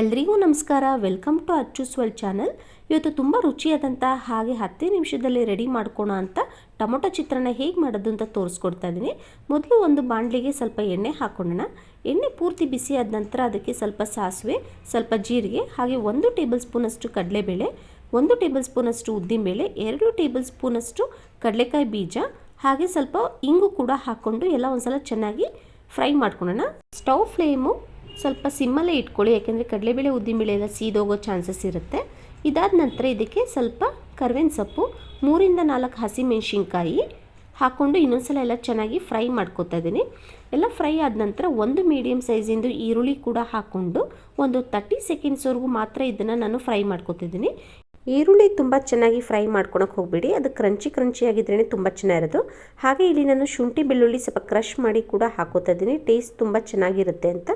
ಎಲ್ರಿಗೂ ನಮಸ್ಕಾರ. Welcome to ಅಚ್ಚುಸ್ವಲ್ ಚಾನಲ್. ಇವತ್ತು ತುಂಬ ರುಚಿಯಾದಂಥ ಹಾಗೆ ಹತ್ತೇ ನಿಮಿಷದಲ್ಲಿ ರೆಡಿ ಮಾಡ್ಕೋಣ ಅಂತ ಟೊಮೊಟೊ ಚಿತ್ರಾನ್ನ ಹೇಗೆ ಮಾಡೋದು ಅಂತ ತೋರಿಸ್ಕೊಡ್ತಾ ಇದ್ದೀನಿ ಮೊದಲು ಒಂದು ಬಾಣಲಿಗೆ ಸ್ವಲ್ಪ ಎಣ್ಣೆ ಹಾಕ್ಕೊಳ್ಳೋಣ ಎಣ್ಣೆ ಪೂರ್ತಿ ಬಿಸಿ ಆದ ನಂತರ ಅದಕ್ಕೆ ಸ್ವಲ್ಪ ಸಾಸಿವೆ, ಸ್ವಲ್ಪ ಜೀರಿಗೆ, ಹಾಗೆ ಒಂದು ಟೇಬಲ್ ಸ್ಪೂನಷ್ಟು ಕಡಲೆಬೇಳೆ, ಒಂದು ಟೇಬಲ್ ಸ್ಪೂನಷ್ಟು ಉದ್ದಿನಬೇಳೆ, ಎರಡು ಟೇಬಲ್ ಸ್ಪೂನಷ್ಟು ಕಡಲೆಕಾಯಿ ಬೀಜ, ಹಾಗೆ ಸ್ವಲ್ಪ ಇಂಗು ಕೂಡ ಹಾಕ್ಕೊಂಡು ಎಲ್ಲ ಒಂದ್ಸಲ ಚೆನ್ನಾಗಿ ಫ್ರೈ ಮಾಡ್ಕೊಳ್ಳೋಣ ಸ್ಟವ್ ಫ್ಲೇಮು ಸ್ವಲ್ಪ ಸಿಮ್ಮಲ್ಲೇ ಇಟ್ಕೊಳ್ಳಿ, ಯಾಕೆಂದರೆ ಕಡಲೆಬೇಳೆ ಉದ್ದಿನಬೇಳೆ ಎಲ್ಲ ಸೀದೋಗೋ ಚಾನ್ಸಸ್ ಇರುತ್ತೆ. ಇದಾದ ನಂತರ ಇದಕ್ಕೆ ಸ್ವಲ್ಪ ಕರ್ಬೇವಿನ ಸೊಪ್ಪು, ಮೂರಿಂದ ನಾಲ್ಕು ಹಸಿಮೆಣಸಿನ್ಕಾಯಿ ಹಾಕ್ಕೊಂಡು ಇನ್ನೊಂದ್ಸಲ ಎಲ್ಲ ಚೆನ್ನಾಗಿ ಫ್ರೈ ಮಾಡ್ಕೋತಾ ಇದ್ದೀನಿ. ಎಲ್ಲ ಫ್ರೈ ಆದ ನಂತರ ಒಂದು ಮೀಡಿಯಮ್ ಸೈಜಿಂದು ಈರುಳ್ಳಿ ಕೂಡ ಹಾಕ್ಕೊಂಡು ಒಂದು ತರ್ಟಿ ಸೆಕೆಂಡ್ಸ್ವರೆಗೂ ಮಾತ್ರ ಇದನ್ನು ನಾನು ಫ್ರೈ ಮಾಡ್ಕೊತಿದ್ದೀನಿ ಈರುಳ್ಳಿ ತುಂಬ ಚೆನ್ನಾಗಿ ಫ್ರೈ ಮಾಡ್ಕೊಳಕ್ಕೆ ಹೋಗಬೇಡಿ. ಅದು ಕ್ರಂಚಿ ಕ್ರಂಚಿ ಆಗಿದ್ರೇ ತುಂಬ ಚೆನ್ನಾಗಿರೋದು ಹಾಗೆ ಇಲ್ಲಿ ನಾನು ಶುಂಠಿ ಬೆಳ್ಳುಳ್ಳಿ ಸ್ವಲ್ಪ ಕ್ರಷ್ ಮಾಡಿ ಕೂಡ ಹಾಕೋತಾ ಇದ್ದೀನಿ. ಟೇಸ್ಟ್ ತುಂಬ ಚೆನ್ನಾಗಿರುತ್ತೆ ಅಂತ.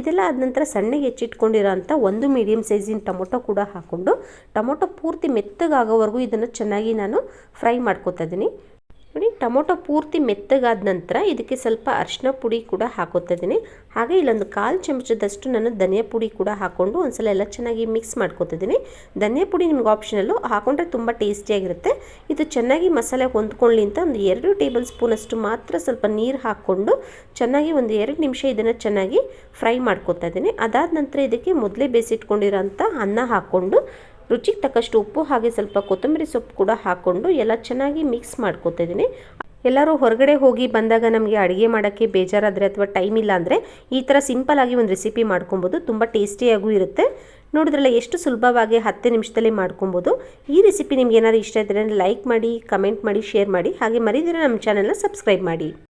ಇದೆಲ್ಲ ಆದ ನಂತರ ಸಣ್ಣಗೆ ಹೆಚ್ಚಿಟ್ಕೊಂಡಿರೋ ಅಂಥ ಒಂದು ಮೀಡಿಯಮ್ ಸೈಜಿನ ಟೊಮೊಟೊ ಕೂಡ ಹಾಕ್ಕೊಂಡು ಟೊಮೊಟೊ ಪೂರ್ತಿ ಮೆತ್ತಗಾಗೋವರೆಗೂ ಇದನ್ನು ಚೆನ್ನಾಗಿ ನಾನು ಫ್ರೈ ಮಾಡ್ಕೋತಾ ಇದ್ದೀನಿ. ಟೊಮೊಟೊ ಪೂರ್ತಿ ಮೆತ್ತಗಾದ ನಂತರ ಇದಕ್ಕೆ ಸ್ವಲ್ಪ ಅರಿಶಿನ ಪುಡಿ ಕೂಡ ಹಾಕೋತಾ ಇದ್ದೀನಿ. ಹಾಗೆ ಇಲ್ಲೊಂದು ಕಾಲು ಚಮಚದಷ್ಟು ನಾನು ಧನಿಯಾ ಪುಡಿ ಕೂಡ ಹಾಕ್ಕೊಂಡು ಒಂದ್ಸಲ ಎಲ್ಲ ಚೆನ್ನಾಗಿ ಮಿಕ್ಸ್ ಮಾಡ್ಕೋತಿದ್ದೀನಿ ಧನಿಯಾ ಪುಡಿ ನಿಮ್ಗೆ ಆಪ್ಷನಲ್ಲು ಹಾಕೊಂಡ್ರೆ ತುಂಬ ಟೇಸ್ಟಿಯಾಗಿರುತ್ತೆ ಇದು ಚೆನ್ನಾಗಿ ಮಸಾಲೆ ಹೊಂದ್ಕೊಳ್ಳಿ ಅಂತ ಒಂದು ಎರಡು ಟೇಬಲ್ ಸ್ಪೂನಷ್ಟು ಮಾತ್ರ ಸ್ವಲ್ಪ ನೀರು ಹಾಕ್ಕೊಂಡು ಚೆನ್ನಾಗಿ ಒಂದು ಎರಡು ನಿಮಿಷ ಇದನ್ನು ಚೆನ್ನಾಗಿ ಫ್ರೈ ಮಾಡ್ಕೊತಾ ಇದ್ದೀನಿ. ಅದಾದ ನಂತರ ಇದಕ್ಕೆ ಮೊದಲೇ ಬೇಯಿಸಿಟ್ಕೊಂಡಿರೋ ಅಂಥ ಅನ್ನ ಹಾಕ್ಕೊಂಡು ರುಚಿಗೆ ತಕ್ಕಷ್ಟು ಉಪ್ಪು ಹಾಗೆ ಸ್ವಲ್ಪ ಕೊತ್ತಂಬರಿ ಸೊಪ್ಪು ಕೂಡ ಹಾಕ್ಕೊಂಡು ಎಲ್ಲ ಚೆನ್ನಾಗಿ ಮಿಕ್ಸ್ ಮಾಡ್ಕೊತಾ ಇದ್ದೀನಿ ಎಲ್ಲರೂ ಹೊರಗಡೆ ಹೋಗಿ ಬಂದಾಗ ನಮಗೆ ಅಡುಗೆ ಮಾಡೋಕ್ಕೆ ಬೇಜಾರಾದರೆ ಅಥವಾ ಟೈಮ್ ಇಲ್ಲ ಅಂದರೆ ಈ ಥರ ಆಗಿ ಒಂದು ರೆಸಿಪಿ ಮಾಡ್ಕೊಬೋದು. ತುಂಬ ಟೇಸ್ಟಿಯಾಗೂ ಇರುತ್ತೆ. ನೋಡಿದ್ರಲ್ಲ ಎಷ್ಟು ಸುಲಭವಾಗಿ ಹತ್ತು ನಿಮಿಷದಲ್ಲಿ ಮಾಡ್ಕೊಬೋದು. ಈ ರೆಸಿಪಿ ನಿಮ್ಗೆ ಏನಾದ್ರು ಇಷ್ಟ ಇದ್ದರೆ ಲೈಕ್ ಮಾಡಿ ಕಮೆಂಟ್ ಮಾಡಿ ಶೇರ್ ಮಾಡಿ. ಹಾಗೆ ಮರಿದಿರ ನಮ್ಮ ಚಾನಲ್ನ ಸಬ್ಸ್ಕ್ರೈಬ್ ಮಾಡಿ.